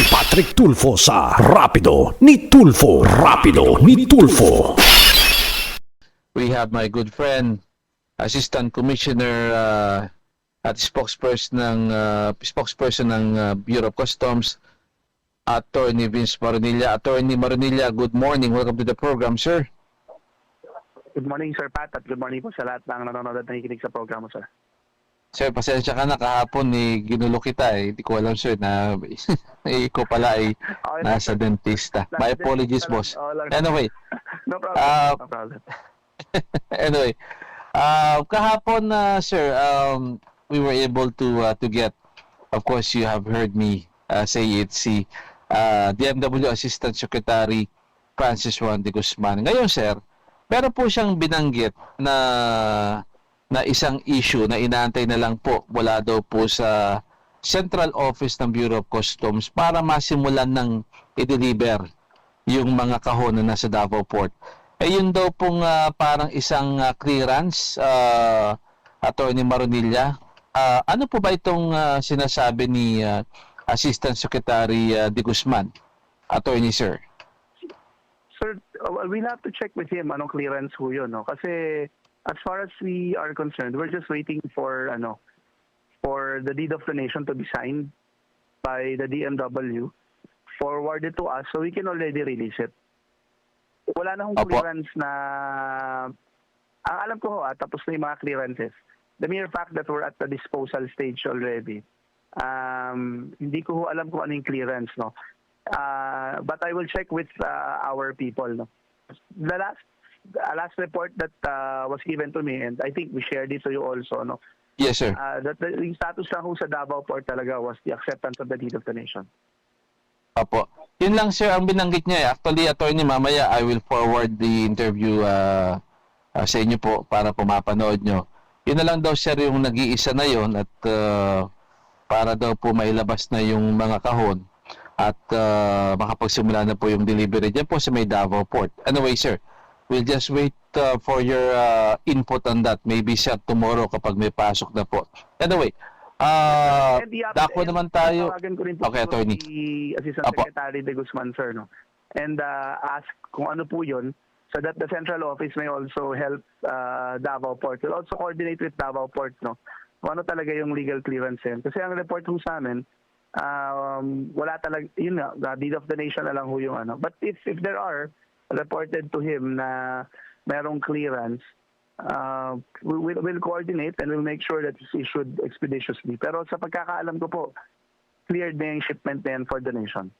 si Patrick Tulfo sa Rapido ni Tulfo. Rapido ni Tulfo. we have my good friend, Assistant Commissioner uh, at spokesperson ng uh, spokesperson ng uh, Bureau of Customs, Attorney Vince Maronilla. Attorney Maronilla, good morning. Welcome to the program, sir. Good morning, Sir Pat, at good morning po sa lahat ng nanonood at nakikinig sa programa, sir. Sir, pasensya ka na kahapon ni ginulo kita eh. Hindi ko alam sir na eh, pala ay Okay, nasa dentista. My apologies, boss. Oh, Anyway, no problem. Ah, no problem. anyway, uh, kahapon na sir, um, we were able to uh, to get, of course, you have heard me uh, say it, si uh, DMW Assistant Secretary Francis Juan de Guzman. Ngayon, sir, meron po siyang binanggit na na isang issue na inaantay na lang po wala daw po sa Central Office ng Bureau of Customs para masimulan ng i-deliver yung mga kahon na nasa Davao Port. Eh yun daw pong ah, parang isang ah, clearance, uh, Attorney Maronilla. Ah, ano po ba itong ah, sinasabi ni ah, Assistant Secretary ah, De Guzman? Attorney Sir. Sir, uh, we'll have to check with him anong clearance ho yun, no? Kasi as far as we are concerned, we're just waiting for, ano, for the deed of donation to be signed by the DMW, forwarded to us, so we can already release it. Wala na hong Opo. clearance na, ang alam ko ho, ah, tapos na yung mga clearances. The mere fact that we're at the disposal stage already, um, hindi ko ho alam kung ano yung clearance, no? Uh, but I will check with uh, our people, no? The last, the last report that uh, was given to me, and I think we shared it to you also, no? Yes, sir. Uh, that the, yung status lang ho sa Davao Port talaga was the acceptance of the deed of donation. Opo. Yun lang sir ang binanggit niya. eh. Actually, attorney, mamaya I will forward the interview uh, uh, sa inyo po para po mapanood nyo. Yun na lang daw sir yung nag-iisa na yon at uh, para daw po mailabas na yung mga kahon at uh, makapagsimula na po yung delivery dyan po sa may Davao Port. Anyway, sir, we'll just wait uh, for your uh, input on that. Maybe sir tomorrow kapag may pasok na po. Anyway, uh, And the- dako and naman tayo. po Okay, attorney. si Assistant Apo. Secretary De Guzman, sir, no? And uh, ask kung ano po yun so that the central office may also help uh, Davao Port. We'll also coordinate with Davao Port, no? Kung ano talaga yung legal clearance yan. Kasi ang report ho sa amin, um, wala talaga, yun nga, the deed of donation na lang ho yung ano. But if, if there are reported to him na merong clearance, uh, we will we'll coordinate and we'll make sure that it's issued expeditiously. Pero sa pagkakaalam ko po, cleared na yung shipment na yan for donation.